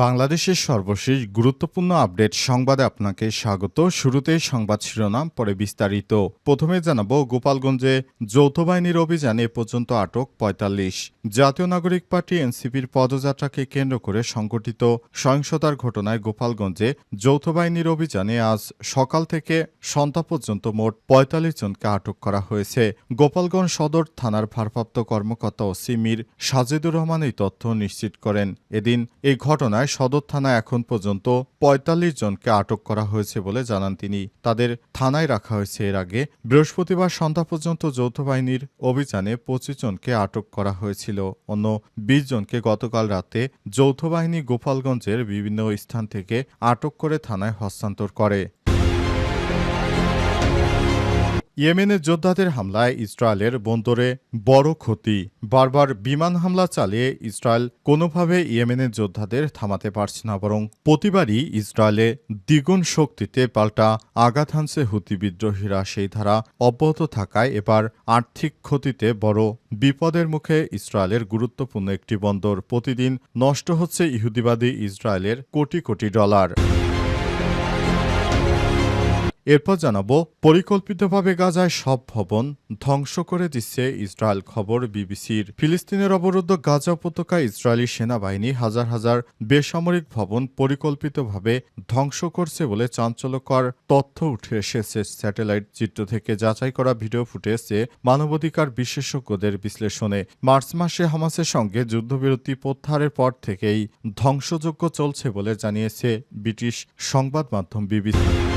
বাংলাদেশের সর্বশেষ গুরুত্বপূর্ণ আপডেট সংবাদে আপনাকে স্বাগত। শুরুতেই সংবাদ শিরোনাম, পরে বিস্তারিত। প্রথমে জানাব, গোপালগঞ্জে যৌথ বাহিনীর অভিযানে পর্যন্ত আটক পঁয়তাল্লিশ। জাতীয় নাগরিক পার্টি এনসিপির পদযাত্রাকে কেন্দ্র করে সংঘটিত সহিংসতার ঘটনায় গোপালগঞ্জে যৌথ বাহিনীর অভিযানে আজ সকাল থেকে সন্ধ্যা পর্যন্ত মোট পঁয়তাল্লিশ জনকে আটক করা হয়েছে। গোপালগঞ্জ সদর থানার ভারপ্রাপ্ত কর্মকর্তা ওসি মীর সাজেদুর রহমান এই তথ্য নিশ্চিত করেন। এদিন এই ঘটনায় সদর থানায় এখন পর্যন্ত পঁয়তাল্লিশ জনকে আটক করা হয়েছে বলে জানান তিনি। তাদের থানায় রাখা হয়েছে এর আগে বৃহস্পতিবার সন্ধ্যা পর্যন্ত যৌথ বাহিনীর অভিযানে পঁচিশ জনকে আটক করা হয়েছিল। অন্য বিশ জনকে গতকাল রাতে যৌথ বাহিনী গোপালগঞ্জের বিভিন্ন স্থান থেকে আটক করে থানায় হস্তান্তর করে। ইয়েমেনের যোদ্ধাদের হামলায় ইসরায়েলের বন্দরে বড় ক্ষতি। বারবার বিমান হামলা চালিয়ে ইসরায়েল কোনোভাবে ইয়েমেনের যোদ্ধাদের থামাতে পারছে না, বরং প্রতিবারই ইসরায়েলে দ্বিগুণ শক্তিতে পাল্টা আঘাত হানছে হুতি বিদ্রোহীরা। সেই ধারা অব্যাহত থাকায় এবার আর্থিক ক্ষতিতে বড় বিপদের মুখে ইসরায়েলের গুরুত্বপূর্ণ একটি বন্দর প্রতিদিন নষ্ট হচ্ছে ইহুদিবাদী ইসরায়েলের কোটি কোটি ডলার। এরপর জানাব, পরিকল্পিতভাবে গাজায় সব ভবন ধ্বংস করে দিচ্ছে ইসরায়েল খবর বিবিসির। ফিলিস্তিনের অবরুদ্ধ গাজা উপত্যকায় ইসরায়েলি সেনাবাহিনী হাজার হাজার বেসামরিক ভবন পরিকল্পিতভাবে ধ্বংস করছে বলে চাঞ্চল্যকর তথ্য উঠে এসেছে স্যাটেলাইট চিত্র থেকে। যাচাই করা ভিডিও ফুটেজে মানবাধিকার বিশেষজ্ঞদের বিশ্লেষণে মার্চ মাসে হামাসের সঙ্গে যুদ্ধবিরতি প্রত্যাহারের পর থেকেই ধ্বংসযজ্ঞ চলছে বলে জানিয়েছে ব্রিটিশ সংবাদ মাধ্যম বিবিসি।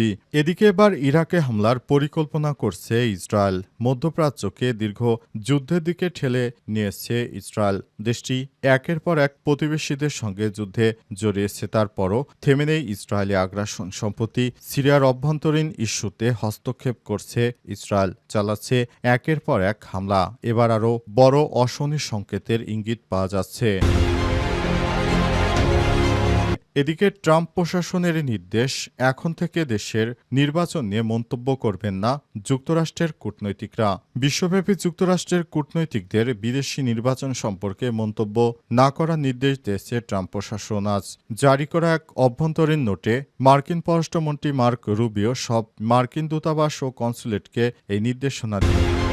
দেখছি এদিকে এবার ইরাকে হামলার পরিকল্পনা করছে ইসরায়েল। মধ্যপ্রাচ্যকে দীর্ঘ যুদ্ধের দিকে ঠেলে নিয়ে নিয়েছে ইসরায়েল। দেশটি একের পর এক প্রতিবেশীদের সঙ্গে যুদ্ধে জড়িয়েছে। তারপরও থেমে নেই ইসরায়েলি আগ্রাসন। সম্প্রতি সিরিয়ার অভ্যন্তরীণ ইস্যুতে হস্তক্ষেপ করছে ইসরায়েল। চালাচ্ছে একের পর এক হামলা। এবার আরও বড় অশনি সংকেতের ইঙ্গিত পাওয়া যাচ্ছে। এদিকে ট্রাম্প প্রশাসনের নির্দেশ এখন থেকে দেশের নির্বাচন নিয়ে মন্তব্য করবেন না যুক্তরাষ্ট্রের কূটনৈতিকরা। বিশ্বব্যাপী যুক্তরাষ্ট্রের কূটনৈতিকদের বিদেশি নির্বাচন সম্পর্কে মন্তব্য না করার নির্দেশ দিয়েছে ট্রাম্প প্রশাসন। আজ জারি করা এক অভ্যন্তরীণ নোটে মার্কিন পররাষ্ট্রমন্ত্রী মার্ক রুবিও সব মার্কিন দূতাবাস ও কনসুলেটকে এই নির্দেশনা দিয়ে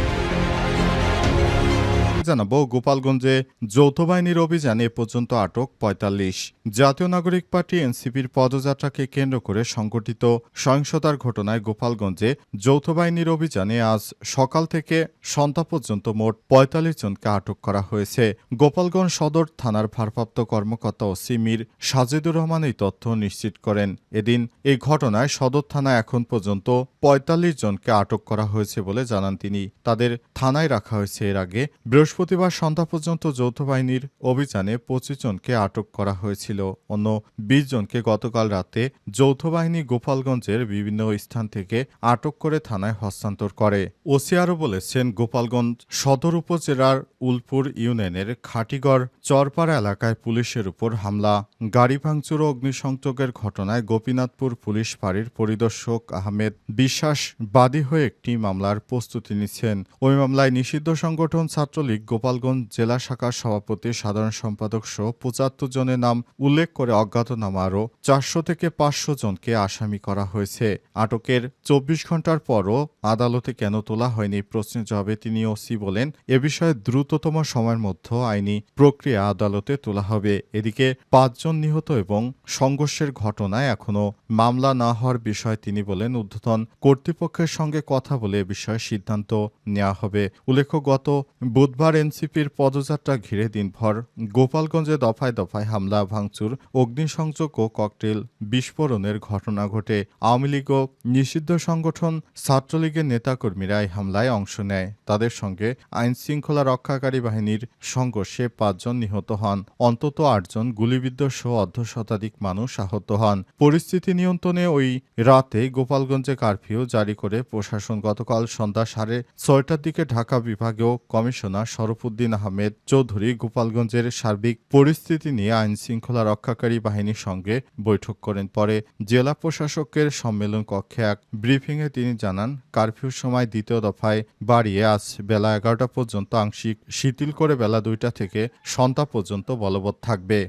জানাব, গোপালগঞ্জে যৌথ বাহিনীর অভিযানে এ পর্যন্ত আটক পঁয়তাল্লিশ। জাতীয় নাগরিক পার্টি এনসিপির পদযাত্রাকে কেন্দ্র করে সংঘটিত সহিংসতার ঘটনায় গোপালগঞ্জে যৌথ বাহিনীর অভিযানে আজ সকাল থেকে সন্ধ্যা পর্যন্ত মোট পঁয়তাল্লিশ জনকে আটক করা হয়েছে। গোপালগঞ্জ সদর থানার ভারপ্রাপ্ত কর্মকর্তা ওসি মীর সাজেদুর রহমান এই তথ্য নিশ্চিত করেন। এদিন এই ঘটনায় সদর থানায় এখন পর্যন্ত পঁয়তাল্লিশ জনকে আটক করা হয়েছে বলে জানান তিনি। তাদের থানায় রাখা হয়েছে এর আগে বৃহস্পতিবার সন্ধ্যা পর্যন্ত যৌথ বাহিনীর অভিযানে পঁচিশ জনকে আটক করা হয়েছিল। অন্য বিশ জনকে গতকাল রাতে যৌথ বাহিনী গোপালগঞ্জের বিভিন্ন স্থান থেকে আটক করে থানায় হস্তান্তর করে। ওসি আরও বলেছেন, গোপালগঞ্জ সদর উপজেলার উলপুর ইউনিয়নের খাটিগড় চরপাড়া এলাকায় পুলিশের উপর হামলা। গাড়ি ভাঙচুর অগ্নিসংযোগের ঘটনায় গোপীনাথপুর পুলিশ ফাঁড়ির পরিদর্শক আহমেদ বিশ্বাস বাদী হয়ে একটি মামলার প্রস্তুতি নিচ্ছেন। ওই মামলায় নিষিদ্ধ সংগঠন ছাত্রলীগ গোপালগঞ্জ জেলা শাখার সভাপতি, সাধারণ সম্পাদক সহ পঁচাত্তর জনের নাম উল্লেখ করে অজ্ঞাতনামা আরও চারশো থেকে পাঁচশো জনকে আসামি করা হয়েছে। আটকের চব্বিশ ঘণ্টার পরও আদালতে কেন তোলা হয়নি প্রশ্নের জবাবে তিনি ওসি বলেন, এ বিষয়ে দ্রুততম সময়ের মধ্যে আইনি প্রক্রিয়া আদালতে তোলা হবে। এদিকে পাঁচজন নিহত এবং সংঘর্ষের ঘটনায় এখনও মামলা না হওয়ার বিষয়ে তিনি বলেন, ঊর্ধ্বতন কর্তৃপক্ষের সঙ্গে কথা বলে এ বিষয়ে সিদ্ধান্ত নেওয়া হবে। উল্লেখ্য, গত বুধবার এনসিপির পদযাত্রা ঘিরে দিনভর গোপালগঞ্জে দফায় দফায় হামলা, ভাঙচুর, অগ্নিসংযোগ ও ককটেল বিস্ফোরণের ঘটনা ঘটে। আওয়ামী লীগ ও নিষিদ্ধ সংগঠন ছাত্রলীগের নেতাকর্মীরা এই হামলায় অংশ নেয়। তাদের সঙ্গে আইন শৃঙ্খলা রক্ষাকারী বাহিনীর সংঘর্ষে পাঁচজন নিহত হন। অন্তত আটজন গুলিবিদ্ধ সহ অর্ধ শতাধিক মানুষ আহত হন। পরিস্থিতি নিয়ন্ত্রণে ওই রাতে গোপালগঞ্জে কারফিউ জারি করে প্রশাসন গতকাল সন্ধ্যা সাড়ে ছয়টার দিকে ঢাকা বিভাগীয় কমিশনার শরফুদ্দিন আহমেদ চৌধুরী গোপালগঞ্জের সার্বিক পরিস্থিতি নিয়ে আইন শৃঙ্খলা রক্ষাকারী বাহিনীর সঙ্গে বৈঠক করেন। পরে জেলা প্রশাসকের সম্মেলন কক্ষে এক ব্রিফিংয়ে তিনি জানান, কারফিউর সময় দ্বিতীয় দফায় বাড়িয়ে আজ বেলা এগারোটা পর্যন্ত আংশিক শিথিল করে বেলা দুইটা থেকে সন্ধ্যা পর্যন্ত বলবৎ থাকবে।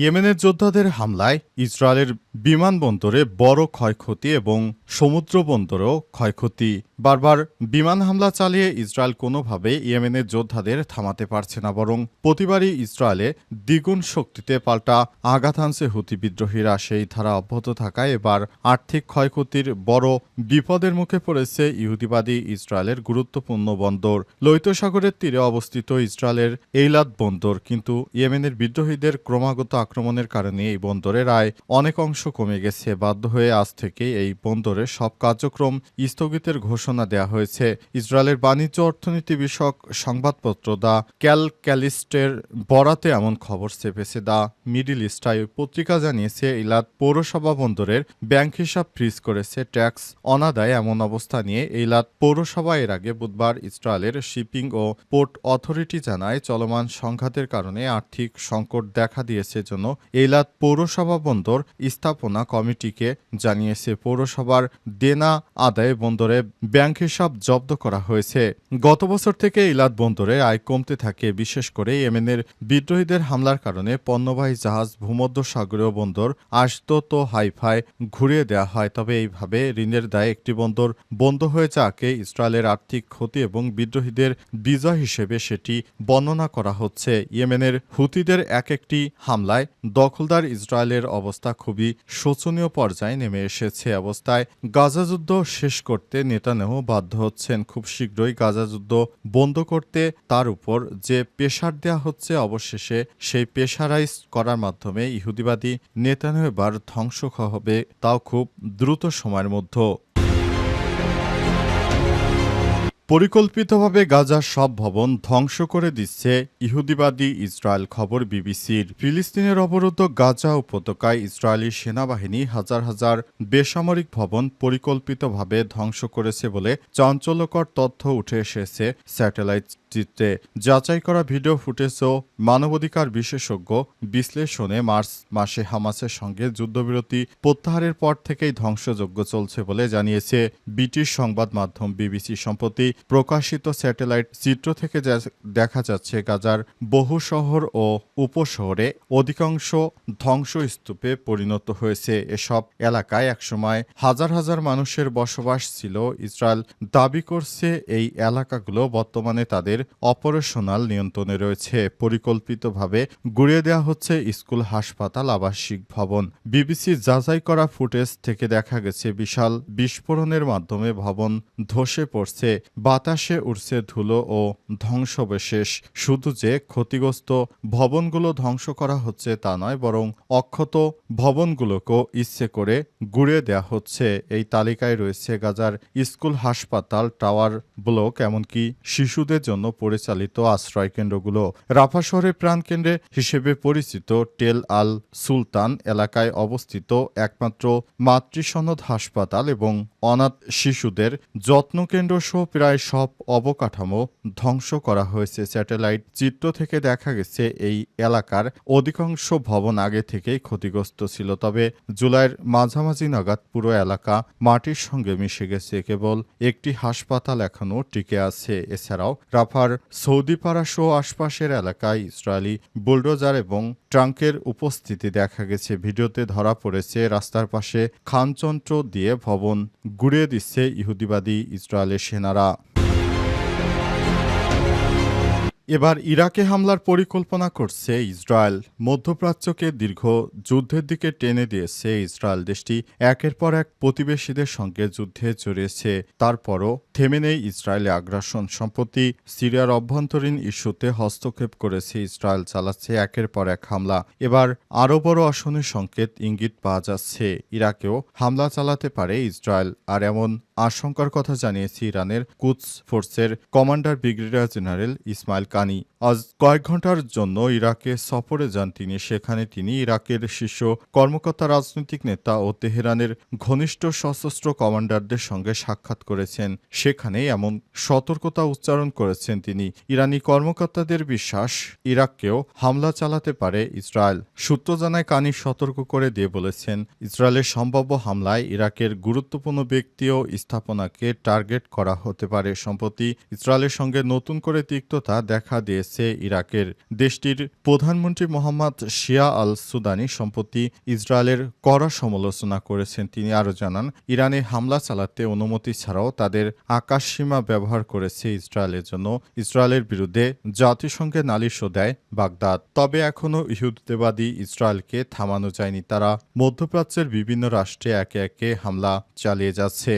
ইয়েমেনের যোদ্ধাদের হামলায় ইসরায়েলের বিমানবন্দরে বড় ক্ষয়ক্ষতি এবং সমুদ্র বন্দরেও ক্ষয়ক্ষতি। বারবার বিমান হামলা চালিয়ে ইসরায়েল কোনোভাবে ইয়েমেনের যোদ্ধাদের থামাতে পারছে না, বরং প্রতিবারই ইসরায়েলে দ্বিগুণ শক্তিতে পাল্টা আঘাত আনছে হুতি বিদ্রোহীরা। সেই ধারা অব্যাহত থাকায় এবার আর্থিক ক্ষয়ক্ষতির বড় বিপদের মুখে পড়েছে ইহুদিবাদী ইসরায়েলের গুরুত্বপূর্ণ বন্দর। লোহিত সাগরের তীরে অবস্থিত ইসরায়েলের এইলাদ বন্দর কিন্তু ইয়েমেনের বিদ্রোহীদের ক্রমাগত আক্রমণের কারণে এই বন্দরের আয় অনেক অংশ কমে গেছে। বাধ্য হয়ে আজ থেকে এই বন্দরের সব কার্যক্রম স্থগিতের ঘোষণা দেওয়া হয়েছে। ইসরায়েলের বাণিজ্য অর্থনীতি বিষয়ক সংবাদপত্র দা ক্যাল ক্যালিস্টের বরাতে এমন খবর চেপেছে। দা মিডিল ইস্টাই পত্রিকা জানিয়েছে, ইলাদ পৌরসভা বন্দরের ব্যাংক হিসাব ফ্রিজ করেছে। ট্যাক্স অনাদায় এমন অবস্থা নিয়ে ইলাদ পৌরসভা এর আগে বুধবার ইসরায়েলের শিপিং ও পোর্ট অথরিটি জানায়, চলমান সংঘাতের কারণে আর্থিক সংকট দেখা দিয়েছে। জন্য এইলাদ পৌরসভা বন্দর স্থাপনা কমিটিকে জানিয়েছে, পৌরসভার দেনা আদায় বন্দরে ব্যাংক হিসাব জব্দ করা হয়েছে। গত বছর থেকে ইলাদ বন্দরে আয় কমতে থাকে, বিশেষ করে ইয়েমেনের বিদ্রোহীদের হামলার কারণে পণ্যবাহী জাহাজ ভূমধ্য সাগরীয় বন্দর আসতো তো হাইফাই ঘুরিয়ে দেওয়া হয়। তবে এইভাবে ঋণের দায়ে একটি বন্দর বন্ধ হয়ে যাকে ইসরায়েলের আর্থিক ক্ষতি এবং বিদ্রোহীদের বিজয় হিসেবে সেটি বর্ণনা করা হচ্ছে। ইয়েমেনের হুতিদের এক একটি হামলায় দখলদার ইসরায়েলের অবস্থা খুবই শোচনীয় পর্যায়ে নেমে এসেছে অবস্থায়। গাজাযুদ্ধ শেষ করতে নেতানেহ বাধ্য হচ্ছেন। খুব শীঘ্রই গাজাযুদ্ধ বন্ধ করতে তার উপর যে পেশার দেয়া হচ্ছে অবশেষে সেই পেশারাইজ করার মাধ্যমে ইহুদিবাদী নেতানেহ এবার ধ্বংস হবে, তাও খুব দ্রুত সময়ের মধ্যে পরিকল্পিতভাবে গাজার সব ভবন ধ্বংস করে দিচ্ছে ইহুদিবাদী ইসরায়েল খবর বিবিসির। ফিলিস্তিনের অবরুদ্ধ গাজা উপত্যকায় ইসরায়েলি সেনাবাহিনী হাজার হাজার বেসামরিক ভবন পরিকল্পিতভাবে ধ্বংস করেছে বলে চাঞ্চল্যকর তথ্য উঠে এসেছে স্যাটেলাইট চিত্রে যাচাই করা ভিডিও ফুটেজও মানবাধিকার বিশেষজ্ঞ বিশ্লেষণে মার্চ মাসে হামাসের সঙ্গে যুদ্ধবিরতি প্রত্যাহারের পর থেকেই ধ্বংসযজ্ঞ চলছে বলে জানিয়েছে ব্রিটিশ সংবাদ মাধ্যম বিবিসি। সম্প্রতি প্রকাশিত স্যাটেলাইট চিত্র থেকে দেখা যাচ্ছে, গাজার বহু শহর ও উপশহরে অধিকাংশ ধ্বংসস্তূপে পরিণত হয়েছে। এসব এলাকায় একসময় হাজার হাজার মানুষের বসবাস ছিল। ইসরায়েল দাবি করছে, এই এলাকাগুলো বর্তমানে তাদের অপারেশনাল নিয়ন্ত্রণে রয়েছে। পরিকল্পিতভাবে গুড়িয়ে দেওয়া হচ্ছে স্কুল, হাসপাতাল, আবাসিক ভবন। বিবিসি যাচাই করা ফুটেজ থেকে দেখা গেছে, বিশাল বিস্ফোরণের মাধ্যমে ভবন ধসে পড়ছে। বাতাসে উড়ছে ধুলো ও ধ্বংসবিশেষ। শুধু যে ক্ষতিগ্রস্ত ভবনগুলো ধ্বংস করা হচ্ছে তা নয়, বরং অক্ষত ভবনগুলোকেও ইচ্ছে করে গুড়িয়ে দেওয়া হচ্ছে। এই তালিকায় রয়েছে গাজার স্কুল, হাসপাতাল, টাওয়ার ব্লক, এমনকি শিশুদের জন্য পরিচালিত আশ্রয় কেন্দ্রগুলো রাফা শহরের প্রাণকেন্দ্রে হিসেবে পরিচিত টেল আল সুলতান এলাকায় অবস্থিত একমাত্র মাতৃসনদ হাসপাতাল এবং অনাথ শিশুদের যত্নকেন্দ্র সহ প্রায় সব অবকাঠামো ধ্বংস করা হয়েছে। স্যাটেলাইট চিত্র থেকে দেখা গেছে, এই এলাকার অধিকাংশ ভবন আগে থেকেই ক্ষতিগ্রস্ত ছিল, তবে জুলাইয়ের মাঝামাঝি নাগাদ পুরো এলাকা মাটির সঙ্গে মিশে গেছে। কেবল একটি হাসপাতাল এখনও টিকে আছে। এছাড়াও রাফার সৌদিপাড়া সহ আশপাশের এলাকায় ইসরায়েলি বুলডোজার এবং ট্রাঙ্কের উপস্থিতি দেখা গেছে। ভিডিওতে ধরা পড়েছে, রাস্তার পাশে খানচন্ত্র দিয়ে ভবন গুড়িয়ে দিচ্ছে ইহুদিবাদী ইসরায়েলের সেনারা। এবার ইরাকে হামলার পরিকল্পনা করছে ইসরায়েল। মধ্যপ্রাচ্যকে দীর্ঘ যুদ্ধের দিকে টেনে দিয়েছে ইসরায়েল। দেশটি একের পর এক প্রতিবেশীদের সঙ্গে যুদ্ধে জড়িয়েছে। তারপরও থেমে নেই ইসরায়েলে আগ্রাসন। সম্প্রতি সিরিয়ার অভ্যন্তরীণ ইস্যুতে হস্তক্ষেপ করেছে ইসরায়েল, চালাচ্ছে একের পর এক হামলা। এবার আরও বড় আসনের সংকেত ইঙ্গিত পাওয়া যাচ্ছে। ইরাকেও হামলা চালাতে পারে ইসরায়েল। আর এমন আশঙ্কার কথা জানিয়েছে ইরানের কুদস ফোর্সের কমান্ডার ব্রিগেডিয়ার জেনারেল ইসমাইল কানি। আজ কয়েক ঘণ্টার জন্য ইরাকে সফরে যান তিনি। সেখানে তিনি ইরাকের শীর্ষ কর্মকর্তা, রাজনৈতিক নেতা ও তেহরানের ঘনিষ্ঠ সশস্ত্র কমান্ডারদের সঙ্গে সাক্ষাৎ করেছেন। সেখানে এমন সতর্কতা উচ্চারণ করেছেন তিনি। ইরানি কর্মকর্তাদের বিশ্বাস, ইরাককেও হামলা চালাতে পারে ইসরায়েল। সূত্র জানায়, কানি সতর্ক করে দিয়ে বলেছেন, ইসরায়েলের সম্ভাব্য হামলায় ইরাকের গুরুত্বপূর্ণ ব্যক্তি ও স্থাপনাকে টার্গেট করা হতে পারে। সম্প্রতি ইসরায়েলের সঙ্গে নতুন করে তিক্ততা দেখা দিয়েছে ইরাকের দেশটির প্রধানমন্ত্রী মোহাম্মদ শিয়া আল সুদানি সম্প্রতি ইসরায়েলের কড়া সমালোচনা করেছেন। তিনি আরও জানান, ইরানে হামলা চালাতে অনুমতি ছাড়াও তাদের আকাশসীমা ব্যবহার করেছে ইসরায়েলের জন্য। ইসরায়েলের বিরুদ্ধে জাতিসংঘে নালিশও দেয় বাগদাদ। তবে এখনও ইহুদিবাদী ইসরায়েলকে থামানো যায়নি। তারা মধ্যপ্রাচ্যের বিভিন্ন রাষ্ট্রে একে একে হামলা চালিয়ে যাচ্ছে।